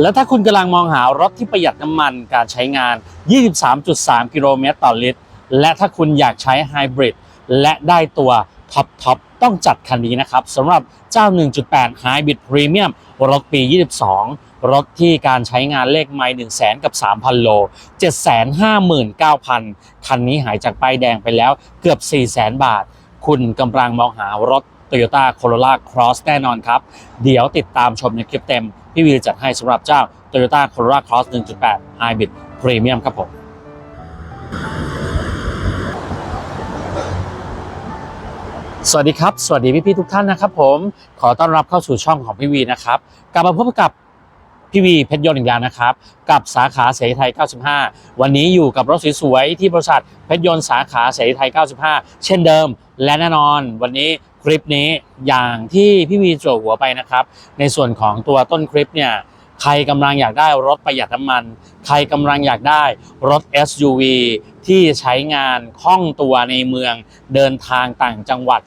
และถ้าคุณกำลังมองหารถที่ประหยัดน้ำมันการใช้งาน 23.3 กิโลเมตรต่อลิตร และถ้าคุณอยากใช้ไฮบริดและได้ตัวท็อปท็อปต้องจัดคันนี้นะครับสำหรับเจ้า 1.8 Hybrid Premium รถปี 22 รถที่การใช้งานเลขไมล์1 0 0 0 0กับ 3,000 โล 759,900 คันนี้หายจากป้ายแดงไปแล้วเกือบ 400,000 บาท คุณกำลังมองหารถ Toyota Corolla Cross แน่นอนครับ เดี๋ยวติดตามชมในคลิปเต็ม พี่วีจัดให้สำหรับเจ้า Toyota Corolla Cross 1.8 Hybrid Premium ครับผมสวัสดีครับ สวัสดีพี่ๆทุกท่านนะครับผมขอต้อนรับเข้าสู่ช่องของพี่วีนะครับ กลับมาพบกับพี่วีเพชรยนต์อีกแล้วนะครับ กับสาขาเสรีไทย 95 วันนี้อยู่กับรถสวยๆที่บริษัทเพชรยนต์สาขาเสรีไทย 95 เช่นเดิม และแน่นอน วันนี้ คลิปนี้อย่างที่พี่วีโจหัวไปนะครับ ในส่วนของตัวต้นคลิปเนี่ยใครกำลังอยากได้รถประหยัดน้ำมัน ใครกำลังอยากได้รถ SUV ที่ใช้งานคล่องตัวในเมืองเดินทางต่างจังหวัด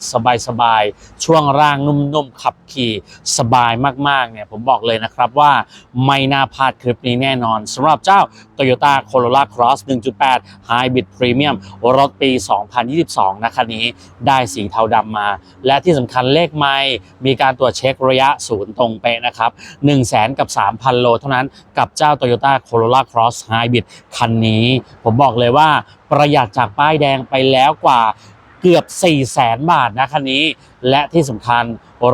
สบายๆ ช่วงร่างนุ่มๆ ขับขี่สบายมากๆเนี่ยผมบอกเลยนะครับว่าไม่น่าพลาดคลิปนี้แน่นอนสำหรับเจ้า Toyota Corolla Cross 1.8 Hybrid Premium รถปี 2022 นะคันนี้ได้สีเทาดำมา และที่สำคัญเลขไม่มีการตรวจเช็คระยะศูนย์ตรงเป๊ะนะครับ 1 0 0 0 0แกับ 3,000 โลเท่านั้นกับเจ้า Toyota Corolla Cross Hybrid คันนี้ ผมบอกเลยว่าประหยัดจากป้ายแดงไปแล้วกว่าเกือบ 4 0 0แสนบาทนะคันนี้ และที่สำคัญ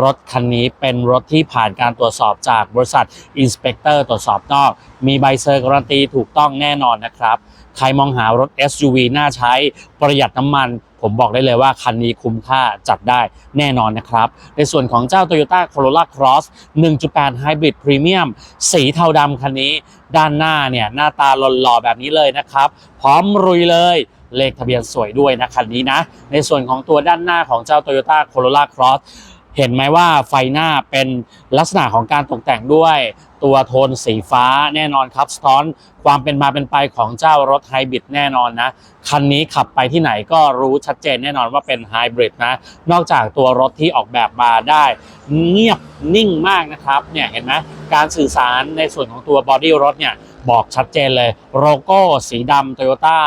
รถคันนี้เป็นรถที่ผ่านการตรวจสอบจากบริษัทอินสเปกเตอร์ตรวจสอบนอก มีใบเซอร์การันตีถูกต้องแน่นอนนะครับ ใครมองหารถ SUV น่าใช้ประหยัดน้ำมัน ผมบอกได้เลยว่าคันนี้คุ้มค่าจัดได้แน่นอนนะครับ ในส่วนของเจ้า Toyota Corolla Cross 1.8 Hybrid Premium สีเทาดำคันนี้ ด้านหน้าเนี่ยหน้าตาหล่อๆแบบนี้เลยนะครับ พร้อมรุยเลยเลขทะเบียนสวยด้วยนะคันนี้นะ ในส่วนของตัวด้านหน้าของเจ้า Toyota Corolla Cross เห็นไหมว่าไฟหน้าเป็นลักษณะของการตกแต่งด้วย ตัวโทนสีฟ้าแน่นอนครับสตอนความเป็นมาเป็นไปของเจ้ารถไฮบริดแน่นอนนะ คันนี้ขับไปที่ไหนก็รู้ชัดเจนแน่นอนว่าเป็นไฮบริดนะ นอกจากตัวรถที่ออกแบบมาได้ เงียบนิ่งมากนะครับเนี่ยเห็นไหมการสื่อสารในส่วนของตัวบอดี้รถเนี่ยบอกชัดเจนเลยโลโก้สีดำโตโยต้า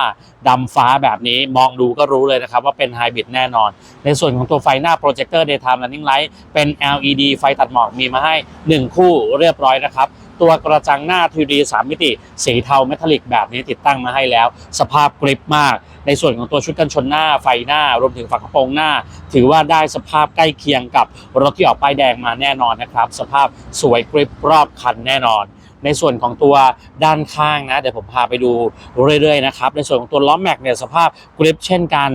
ดำฟ้าแบบนี้มองดูก็รู้เลยนะครับ ว่าเป็นไฮบริดแน่นอน ในส่วนของตัวไฟหน้าโปรเจคเตอร์ daytime running light เป็น LED ไฟตัดหมอกมีมาให้ 1 คู่เรียบร้อยนะครับตัวกระจังหน้า 3D 3 มิติ สีเทาเมทัลลิกแบบนี้ติดตั้งมาให้แล้ว สภาพกริปมาก ในส่วนของตัวชุดกันชนหน้าไฟหน้ารวมถึงฝากระโปรงหน้า ถือว่าได้สภาพใกล้เคียงกับรถที่ออกป้ายแดงมาแน่นอนนะครับ สภาพสวยกริปรอบคันแน่นอน ในส่วนของตัวด้านข้างนะเดี๋ยวผมพาไปดูเรื่อยๆนะครับในส่วนของตัวล้อแม็กเนี่ยสภาพกริปเช่นกัน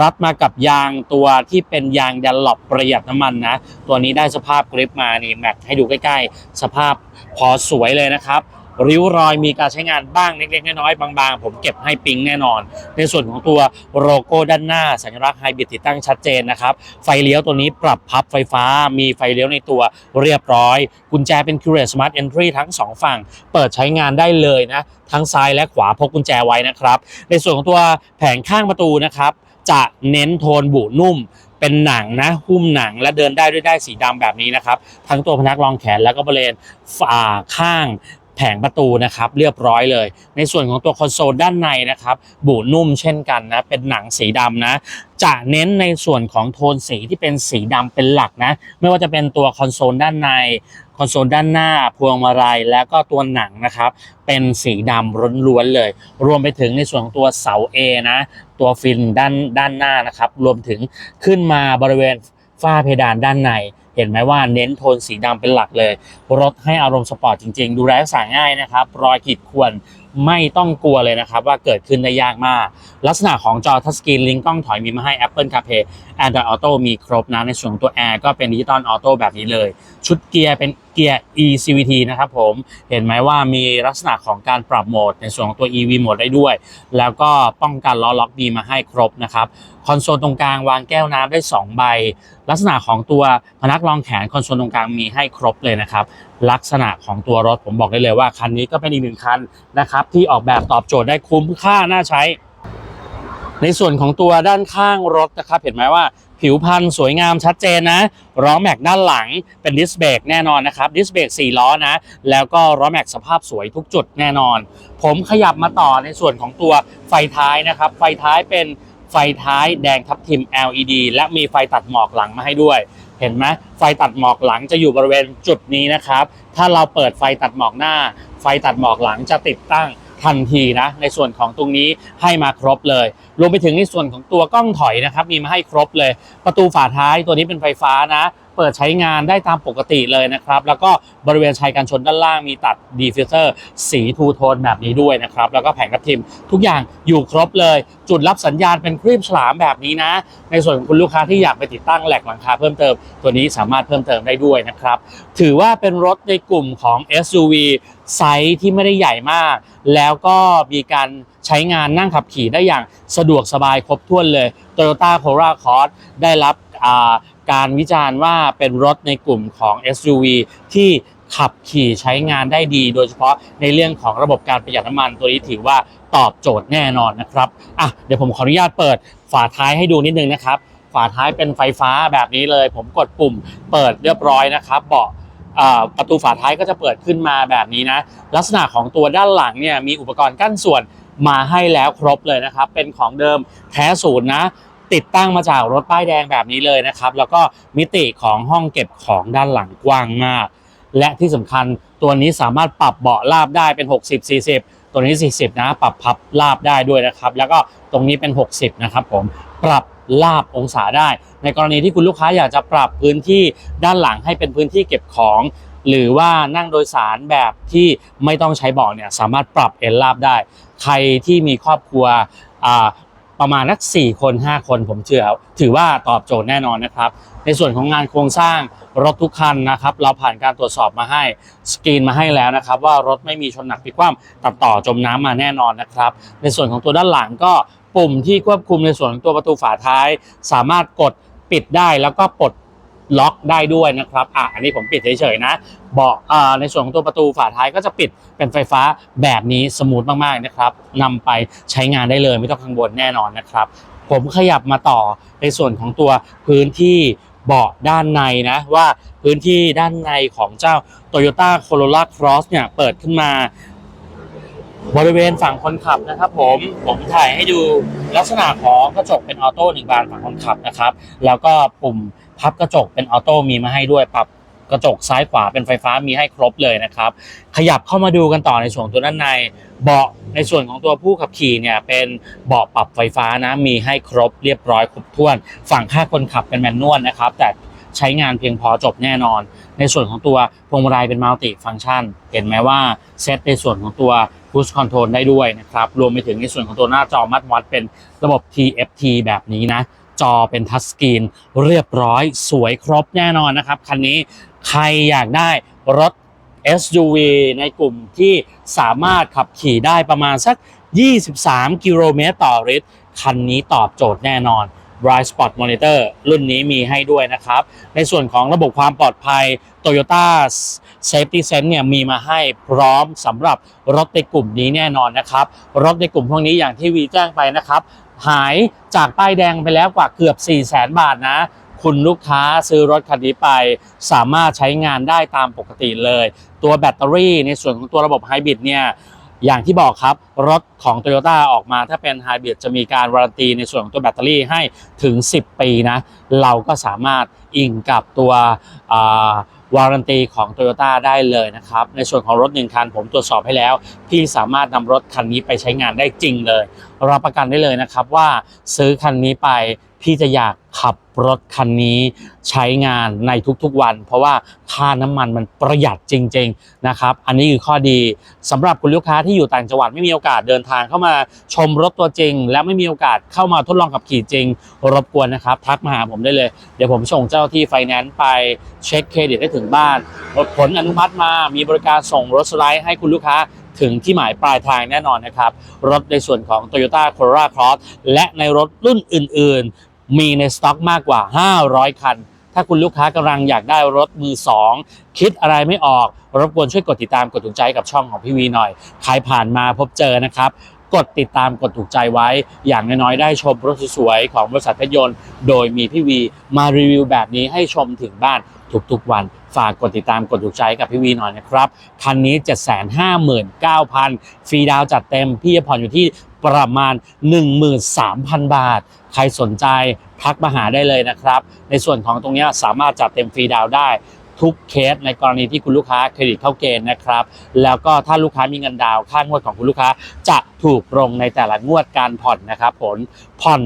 รัดมากับยางตัวที่เป็นยางดันหลบประหยัดน้ำมันนะตัวนี้ได้สภาพกริปมานี่แม็กให้ดูใกล้ๆ สภาพพอสวยเลยนะครับ ริ้วรอยมีการใช้งานบ้างเล็กๆน้อยๆบางๆ ผมเก็บให้ปิงแน่นอน ในส่วนของตัวโลโก้ด้านหน้า สัญลักษณ์ไฮบริดติดตั้งชัดเจนนะครับไฟเลี้ยวตัวนี้ปรับพับไฟฟ้า มีไฟเลี้ยวในตัวเรียบร้อย กุญแจเป็น c u r a t e Smart Entry ทั้ง 2 ฝั่ง เปิดใช้งานได้เลยนะทั้งซ้ายและขวาพกกุญแจไว้นะครับ ในส่วนของตัวแผงข้างประตูนะครับจะเน้นโทนบุนุ่มเป็นหนังนะหุ้มหนังและเดินได้ด้วยได้สีดำแบบนี้นะครับ ทั้งตัวพนักรองแขนแล้วก็บริเวณฝ่าข้าง แผงประตูนะครับเรียบร้อยเลย ในส่วนของตัวคอนโซลด้านในนะครับบุนุ่มเช่นกันนะเป็นหนังสีดำนะจะเน้นในส่วนของโทนสีที่เป็นสีดำเป็นหลักนะไม่ว่าจะเป็นตัวคอนโซลด้านในคอนโซลด้านหน้าพวงมาลัยแล้วก็ตัวหนังนะครับ เป็นสีดำล้วนๆเลย รวมไปถึงในส่วนของตัวเสา A นะตัวฟินด้านด้านหน้านะครับ รวมถึงขึ้นมาบริเวณฝ้าเพดานด้านใน เห็นไหมว่าเน้นโทนสีดำเป็นหลักเลย รถให้อารมณ์สปอร์ตจริงๆ ดูแลรักษาง่ายนะครับ รอยขีดข่วนไม่ต้องกลัวเลยนะครับ ว่าเกิดขึ้นได้ยากมาก ลักษณะของจอทัชสกรีนลิงก์กล้องถอยมีมาให้ Apple CarPlay Android Auto มีครบนะ ในส่วนของตัว Air ก็เป็นดิจิตอลออโต้แบบนี้เลย ชุดเกียร์เป็น เกียร์ eCVT นะครับผมเห็นไหมว่ามีลักษณะของการปรับโหมดในส่วนของตัว EV โหมดได้ด้วย แล้วก็ป้องกันล้อล็อกดีมาให้ครบนะครับคอนโซลตรงกลางวางแก้วน้ำได้ 2 ใบ ลักษณะของตัวพนักรองแขนคอนโซลตรงกลางมีให้ครบเลยนะครับ ลักษณะของตัวรถผมบอกได้เลยว่าคันนี้ก็เป็นอีกหนึ่งคันนะครับที่ออกแบบตอบโจทย์ได้คุ้มค่าน่าใช้ในส่วนของตัวด้านข้างรถนะครับ เห็นไหมว่า ผิวพรรณสวยงามชัดเจนนะล้อแม็กด้านหลังเป็นดิสเบรกแน่นอนนะครับดิสเบรก4ล้อนะ แล้วก็ล้อแม็กสภาพสวยทุกจุดแน่นอน ผมขยับมาต่อในส่วนของตัวไฟท้ายนะครับ ไฟท้ายเป็นไฟท้ายแดงทับทิม LED และมีไฟตัดหมอกหลังมาให้ด้วย เห็นไหมไฟตัดหมอกหลังจะอยู่บริเวณจุดนี้นะครับ ถ้าเราเปิดไฟตัดหมอกหน้า ไฟตัดหมอกหลังจะติดตั้ง ทันทีนะในส่วนของตรงนี้ให้มาครบเลย รวมไปถึงในส่วนของตัวกล้องถอยนะครับมีมาให้ครบเลย ประตูฝาท้ายตัวนี้เป็นไฟฟ้านะ เปิดใช้งานได้ตามปกติเลยนะครับ แล้วก็บริเวณชายกันชนด้านล่างมีตัดดีฟิวเซอร์สีทูโทนแบบนี้ด้วยนะครับ แล้วก็แผงกระทิมทุกอย่างอยู่ครบเลย จุดรับสัญญาณเป็นครีบฉลามแบบนี้นะ ในส่วนของคุณลูกค้าที่อยากไปติดตั้งแหลกหลังคาเพิ่มเติม ตัวนี้สามารถเพิ่มเติมได้ด้วยนะครับ ถือว่าเป็นรถในกลุ่มของ SUV ไซส์ที่ไม่ได้ใหญ่มาก แล้วก็มีการใช้งานนั่งขับขี่ได้อย่างสะดวกสบายครบถ้วนเลย Toyota Corolla Cross ได้รับอ่า การวิจารณ์ว่าเป็นรถในกลุ่มของ SUV ที่ขับขี่ใช้งานได้ดี โดยเฉพาะในเรื่องของระบบการประหยัดน้ำมันตัวนี้ถือว่าตอบโจทย์แน่นอนนะครับอะเดี๋ยวผมขออนุญาตเปิดฝาท้ายให้ดูนิดนึงนะครับ ฝาท้ายเป็นไฟฟ้าแบบนี้เลย ผมกดปุ่มเปิดเรียบร้อยนะครับเบาะประตูฝาท้ายก็จะเปิดขึ้นมาแบบนี้นะ ลักษณะของตัวด้านหลังเนี่ยมีอุปกรณ์กั้นส่วนมาให้แล้วครบเลยนะครับ เป็นของเดิมแท้ศูนย์นะ ติดตั้งมาจากรถป้ายแดงแบบนี้เลยนะครับ แล้วก็มิติของห้องเก็บของด้านหลังกว้างมาก และที่สำคัญตัวนี้สามารถปรับเบาะลาบได้เป็น 60 40 ตัวนี้ 40 นะ ปรับพับลาบได้ด้วยนะครับ แล้วก็ตรงนี้เป็น 60 นะครับผมปรับลาบองศาได้ ในกรณีที่คุณลูกค้าอยากจะปรับพื้นที่ด้านหลังให้เป็นพื้นที่เก็บของ หรือว่านั่งโดยสารแบบที่ไม่ต้องใช้เบาะเนี่ยสามารถปรับเอนลาบได้ ใครที่มีครอบครัวอ่า ประมาณนัก 4 คน 5 คนผมเชื่อถือว่าตอบโจทย์แน่นอนนะครับ ในส่วนของงานโครงสร้างรถทุกคันนะครับ เราผ่านการตรวจสอบมาให้สกรีนมาให้แล้วนะครับ ว่ารถไม่มีชนหนักพิกคว่ำตัดต่อจมน้ำมาแน่นอนนะครับ ในส่วนของตัวด้านหลังก็ปุ่มที่ควบคุมในส่วนของตัวประตูฝาท้าย สามารถกดปิดได้แล้วก็ปลด ล็อกได้ด้วยนะครับอะอันนี้ผมปิดเฉยๆนะเบาะอ่าในส่วนของตัวประตูฝาท้ายก็จะปิดเป็นไฟฟ้าแบบนี้สมูทมากๆนะครับนำไปใช้งานได้เลยไม่ต้องกังวลแน่นอนนะครับ ผมขยับมาต่อในส่วนของตัวพื้นที่เบาะด้านในนะว่าพื้นที่ด้านในของเจ้า Toyota Corolla Cross เนี่ยเปิดขึ้นมา บริเวณฝั่งคนขับนะครับ ผมผมถ่ายให้ดูลักษณะของกระจกเป็นออโต้หนึ่งบานฝั่งคนขับนะครับ แล้วก็ปุ่ม พับกระจกเป็นออโต้มีมาให้ด้วยปรับกระจกซ้ายขวาเป็นไฟฟ้ามีให้ครบเลยนะครับ ขยับเข้ามาดูกันต่อในส่วนตัวด้านใน เบาะในส่วนของตัวผู้ขับขี่เนี่ยเป็นเบาะปรับไฟฟ้านะมีให้ครบเรียบร้อยครบถ้วน ฝั่งข้างคนขับเป็นแมนนวลนะครับ แต่ใช้งานเพียงพอจบแน่นอน ในส่วนของตัวพวงมาลัยเป็นมัลติฟัง c t ชัน เห็นไหมว่าเซตในส่วนของตัว Push Control ได้ด้วยนะครับ รวมไปถึงในส่วนของตัวหน้าจอมัดวัดเป็นระบบ TFT แบบนี้นะ จอเป็นทัชสกรีนเรียบร้อยสวยครบแน่นอนนะครับ คันนี้ใครอยากได้รถ SUV ในกลุ่มที่สามารถขับขี่ได้ประมาณสัก 23 กิโลเมตรต่อลิตร คันนี้ตอบโจทย์แน่นอน Bright Spot Monitor รุ่นนี้มีให้ด้วยนะครับ ในส่วนของระบบความปลอดภัย Toyota Safety Sense เนี่ยมีมาให้พร้อมสำหรับรถในกลุ่มนี้แน่นอนนะครับ รถในกลุ่มพวกนี้อย่างที่วีแจ้งไปนะครับ หายจากป้ายแดงไปแล้วกว่าเกือบ 4 0 0แสนบาทนะคุณลูกค้าซื้อรถคันนี้ไป สามารถใช้งานได้ตามปกติเลย ตัวแบตเตอรี่ในส่วนของตัวระบบไฮบริดเนี่ย อย่างที่บอกครับ รถของ t o y ยต้ออกมาถ้าเป็นไฮบริดจะมีการวารันตีในส่วนของตัวแบตเตอรี่ให้ถึง 10 ปีนะ เราก็สามารถอิงกับตัวอ่าวารันตีของ t o y ยต้ได้เลยนะครับ ในส่วนของรถหนึ่งคันผมตรวจสอบให้แล้ว พี่สามารถนำรถคันนี้ไปใช้งานได้จริงเลย รับประกันได้เลยนะครับว่าซื้อคันนี้ไปพี่จะอยากขับรถคันนี้ใช้งานในทุกๆวัน เพราะว่าค่าน้ำมันมันประหยัดจริง ๆนะครับ อันนี้คือข้อดีสำหรับคุณลูกค้าที่อยู่ต่างจังหวัดไม่มีโอกาสเดินทางเข้ามาชมรถตัวจริง และไม่มีโอกาสเข้ามาทดลองขับขี่จริง รบกวนนะครับ ทักมาหาผมได้เลย เดี๋ยวผมส่งเจ้าที่ไฟแนนซ์ไปเช็คเครดิตได้ถึงบ้านผลอนุมัติมามีบริการส่งรถสไลด์ให้คุณลูกค้า ถึงที่หมายปลายทางแน่นอนนะครับ รถในส่วนของ Toyota Corolla Cross และในรถรุ่นอื่น ๆ มีในสต็อกมากกว่า 500 คัน ถ้าคุณลูกค้ากำลังอยากได้รถมือ 2 คิดอะไรไม่ออก รบกวนช่วยกดติดตามกดถูกใจกับช่องของพี่วีหน่อย ใครผ่านมาพบเจอนะครับกดติดตามกดถูกใจไว้ อย่างน้อยๆได้ชมรถสวยๆของบริษัทพยนต์ โดยมีพี่วีมารีวิวแบบนี้ให้ชมถึงบ้าน ทุกๆวัน ฝากกดติดตามกดถูกใจกับพี่วีหน่อยนะครับ คันนี้ 759,000 ฟรีดาวจัดเต็ม พี่จะผ่อนอยู่ที่ประมาณ 13,000 บาท ใครสนใจทักมาหาได้เลยนะครับ ในส่วนของตรงนี้สามารถจัดเต็มฟรีดาวได้ทุกเคสในกรณีที่คุณลูกค้าเครดิตเข้าเกณฑ์นะครับ แล้วก็ถ้าลูกค้ามีเงินดาวค่างวดของคุณลูกค้า จะถูกลงในแต่ละงวดการผ่อนนะครับผลผ่อน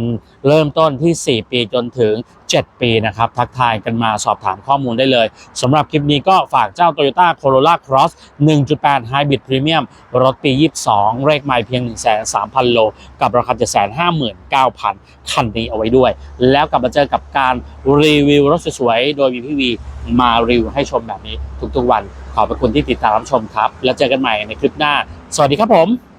เริ่มต้นที่ 4 ปีจนถึง 7 ปีนะครับ ทักทายกันมาสอบถามข้อมูลได้เลยสำหรับคลิปนี้ก็ฝากเจ้า Toyota Corolla Cross 1.8 Hybrid Premium รถปี 22 เลขไมล์เพียง 103,000 โล กับราคา 759,000 คันนี้เอาไว้ด้วย แล้วกลับมาเจอกับการรีวิวรถสวยๆโดยมีพี่วีมารีวิวให้ชมแบบนี้ทุกๆวัน ขอบคุณที่ติดตามชมครับ แล้วเจอกันใหม่ในคลิปหน้า สวัสดีครับผม